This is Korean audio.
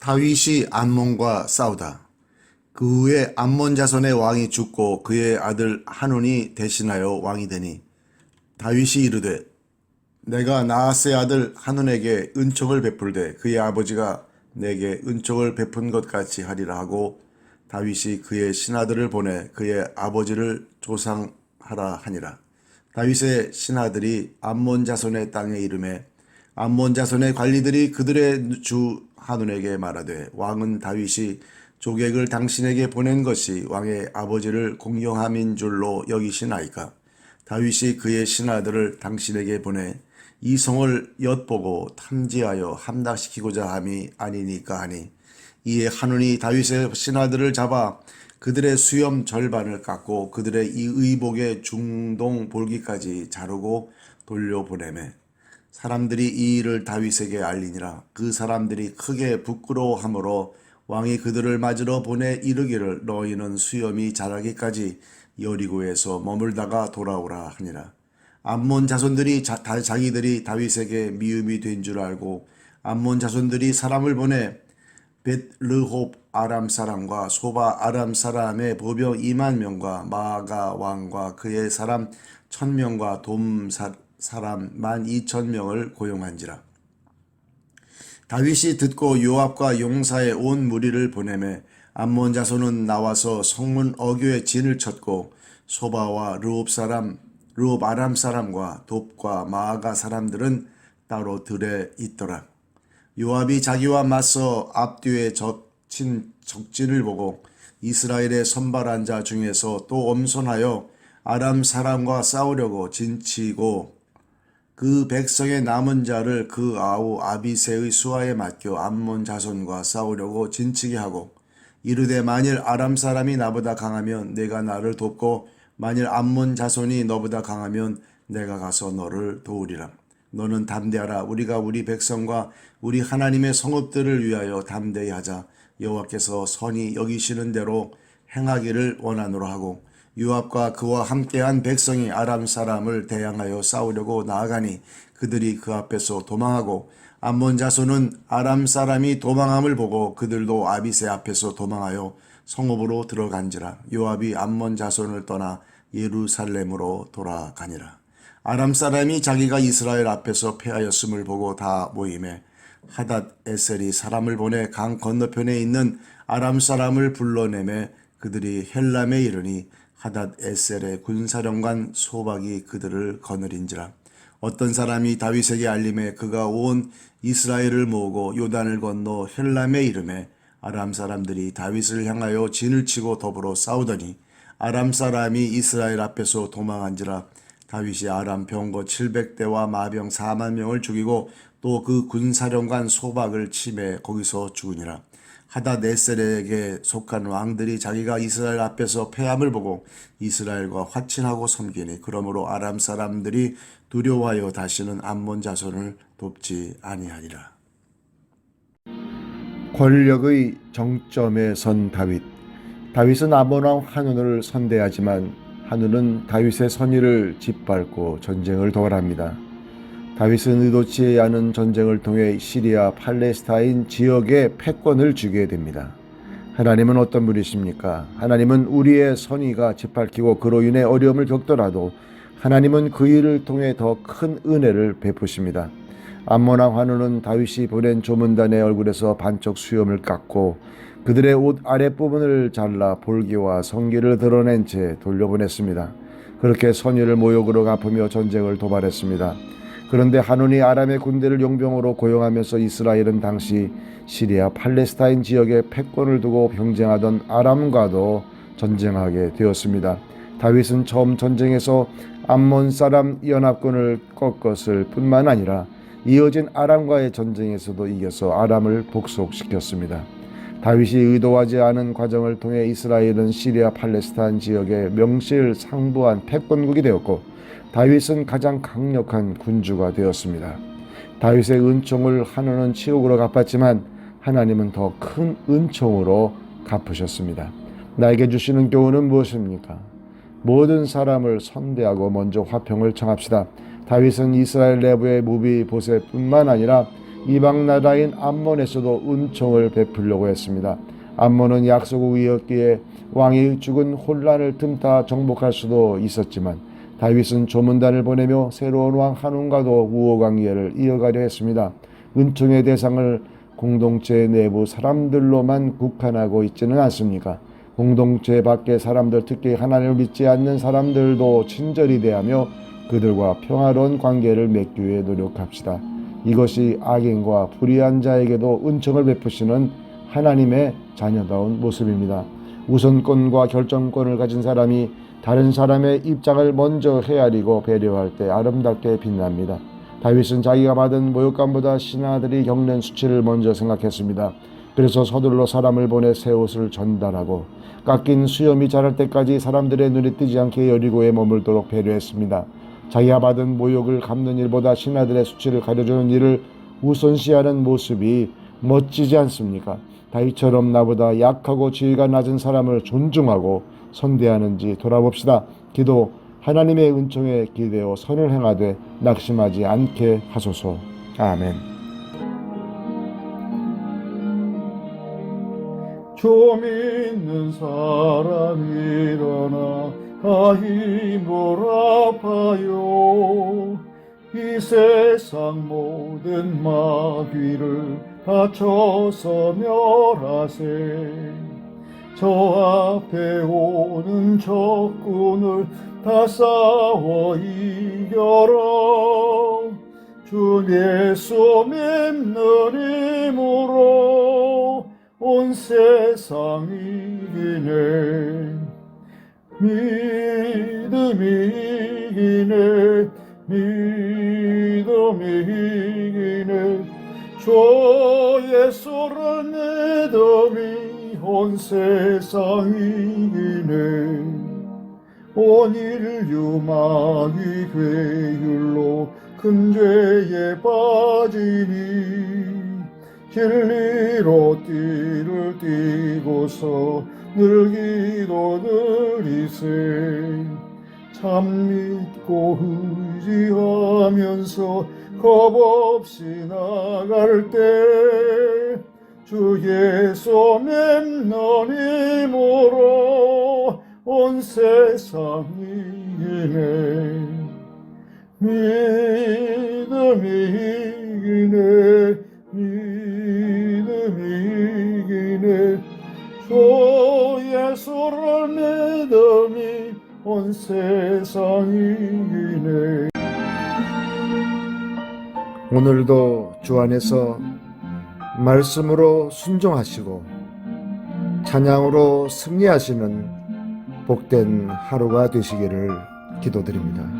다윗이 암몬과 싸우다. 그 후에 암몬 자손의 왕이 죽고 그의 아들 한운이 대신하여 왕이 되니 다윗이 이르되 내가 나하스의 아들 한운에게 은총을 베풀되 그의 아버지가 내게 은총을 베푼 것 같이 하리라 하고 다윗이 그의 신하들을 보내 그의 아버지를 조상하라 하니라. 다윗의 신하들이 암몬 자손의 땅에 이름에 암몬 자손의 관리들이 그들의 주 한운에게 말하되 왕은 다윗이 조객을 당신에게 보낸 것이 왕의 아버지를 공경함인 줄로 여기시나이까? 다윗이 그의 신하들을 당신에게 보내 이 성을 엿보고 탐지하여 함락시키고자 함이 아니니까 하니 이에 한운이 다윗의 신하들을 잡아 그들의 수염 절반을 깎고 그들의 이 의복의 중동 볼기까지 자르고 돌려보내매 사람들이 이 일을 다윗에게 알리니라. 그 사람들이 크게 부끄러워하므로 왕이 그들을 맞으러 보내 이르기를 너희는 수염이 자라기까지 여리고에서 머물다가 돌아오라 하니라. 암몬 자손들이 자, 다- 자기들이 다윗에게 미움이 된 줄 알고 암몬 자손들이 사람을 보내 벳르홉 아람 사람과 소바 아람 사람의 보병 2만 명과 마가 왕과 그의 사람 1000명과 돔 사- 사람 1만 2천 명을 고용한지라 다윗이 듣고 요압과 용사의 온 무리를 보내매 암몬 자손은 나와서 성문 어교에 진을 쳤고 소바와 르옵 사람 르옵 아람 사람과 돕과 마아가 사람들은 따로 들에 있더라. 요압이 자기와 맞서 앞뒤에 적친 적진을 보고 이스라엘의 선발한 자 중에서 또 엄선하여 아람 사람과 싸우려고 진치고 그 백성의 남은 자를 그 아우 아비세의 수하에 맡겨 암몬 자손과 싸우려고 진치게 하고 이르되 만일 아람 사람이 나보다 강하면 내가 나를 돕고 만일 암몬 자손이 너보다 강하면 내가 가서 너를 도우리라. 너는 담대하라. 우리가 우리 백성과 우리 하나님의 성읍들을 위하여 담대히 하자. 여호와께서 선이 여기시는 대로 행하기를 원하노라 하고 요압과 그와 함께한 백성이 아람 사람을 대항하여 싸우려고 나아가니 그들이 그 앞에서 도망하고 암몬 자손은 아람 사람이 도망함을 보고 그들도 아비세 앞에서 도망하여 성읍으로 들어간지라. 요압이 암몬 자손을 떠나 예루살렘으로 돌아가니라. 아람 사람이 자기가 이스라엘 앞에서 패하였음을 보고 다 모임에 하닷 에셀이 사람을 보내 강 건너편에 있는 아람 사람을 불러내매 그들이 헬람에 이르니 하닷 에셀의 군사령관 소박이 그들을 거느린지라 어떤 사람이 다윗에게 알림해 그가 온 이스라엘을 모으고 요단을 건너 헬람에 이름에 아람 사람들이 다윗을 향하여 진을 치고 더불어 싸우더니 아람 사람이 이스라엘 앞에서 도망한지라 다윗이 아람 병거 700대와 마병 4만 명을 죽이고 또 그 군사령관 소박을 침해 거기서 죽으니라. 하다네셀에게 속한 왕들이 자기가 이스라엘 앞에서 패함을 보고 이스라엘과 화친하고 섬기니 그러므로 아람 사람들이 두려워하여 다시는 암몬 자손을 돕지 아니하니라. 권력의 정점에 선 다윗. 다윗은 아몬 왕 한운을 선대하지만 한운은 다윗의 선의를 짓밟고 전쟁을 도발합니다. 다윗은 의도치 않은 전쟁을 통해 시리아 팔레스타인 지역에 패권을 주게 됩니다. 하나님은 어떤 분이십니까? 하나님은 우리의 선의가 짓밟히고 그로 인해 어려움을 겪더라도 하나님은 그 일을 통해 더 큰 은혜를 베푸십니다. 암모나 환우는 다윗이 보낸 조문단의 얼굴에서 반쪽 수염을 깎고 그들의 옷 아랫부분을 잘라 볼기와 성기를 드러낸 채 돌려보냈습니다. 그렇게 선의를 모욕으로 갚으며 전쟁을 도발했습니다. 그런데 한운이 아람의 군대를 용병으로 고용하면서 이스라엘은 당시 시리아 팔레스타인 지역에 패권을 두고 경쟁하던 아람과도 전쟁하게 되었습니다. 다윗은 처음 전쟁에서 암몬 사람 연합군을 꺾었을 뿐만 아니라 이어진 아람과의 전쟁에서도 이겨서 아람을 복속시켰습니다. 다윗이 의도하지 않은 과정을 통해 이스라엘은 시리아 팔레스타인 지역의 명실상부한 패권국이 되었고 다윗은 가장 강력한 군주가 되었습니다. 다윗의 은총을 한우는 치욕으로 갚았지만 하나님은 더 큰 은총으로 갚으셨습니다. 나에게 주시는 교훈은 무엇입니까? 모든 사람을 선대하고 먼저 화평을 청합시다. 다윗은 이스라엘 내부의 무비 보세뿐만 아니라 이방 나라인 암몬에서도 은총을 베풀려고 했습니다. 암몬은 약소국이었기에 왕이 죽은 혼란을 틈타 정복할 수도 있었지만 다윗은 조문단을 보내며 새로운 왕 한웅과도 우호관계를 이어가려 했습니다. 은총의 대상을 공동체 내부 사람들로만 국한하고 있지는 않습니까? 공동체 밖의 사람들, 특히 하나님을 믿지 않는 사람들도 친절히 대하며 그들과 평화로운 관계를 맺기 위해 노력합시다. 이것이 악인과 불의한 자에게도 은총을 베푸시는 하나님의 자녀다운 모습입니다. 우선권과 결정권을 가진 사람이 다른 사람의 입장을 먼저 헤아리고 배려할 때 아름답게 빛납니다. 다윗은 자기가 받은 모욕감보다 신하들이 겪는 수치를 먼저 생각했습니다. 그래서 서둘러 사람을 보내 새 옷을 전달하고 깎인 수염이 자랄 때까지 사람들의 눈에 띄지 않게 여리고에 머물도록 배려했습니다. 자기가 받은 모욕을 갚는 일보다 신하들의 수치를 가려주는 일을 우선시하는 모습이 멋지지 않습니까? 다윗처럼 나보다 약하고 지위가 낮은 사람을 존중하고 선대하는지 돌아봅시다. 기도 하나님의 은총에 기대어 선을 행하되 낙심하지 않게 하소서. 아멘. 좀 있는 사람 일어나 다 힘을 아파요 이 세상 모든 마귀를 다 쳐서 멸하세 저 앞에 오는 적군을 다 싸워 이겨라. 주 예수 믿는 힘으로 온 세상 이기네. 믿음이 이기네. 믿음이 이기네. 주 예수를 믿음이 온 세상 이기네 온 인류 마귀 괴율로 큰 죄에 빠지니 진리로 띠를 띠고서 늘 기도 드리세 참 믿고 의지하면서 겁 없이 나갈 때 주 예수 힘으로 온 세상 이기네 믿음이 이기네 믿음이 이기네 주 예수를 믿음이 온 세상 이기네 오늘도 주 안에서 말씀으로 순종하시고 찬양으로 승리하시는 복된 하루가 되시기를 기도드립니다.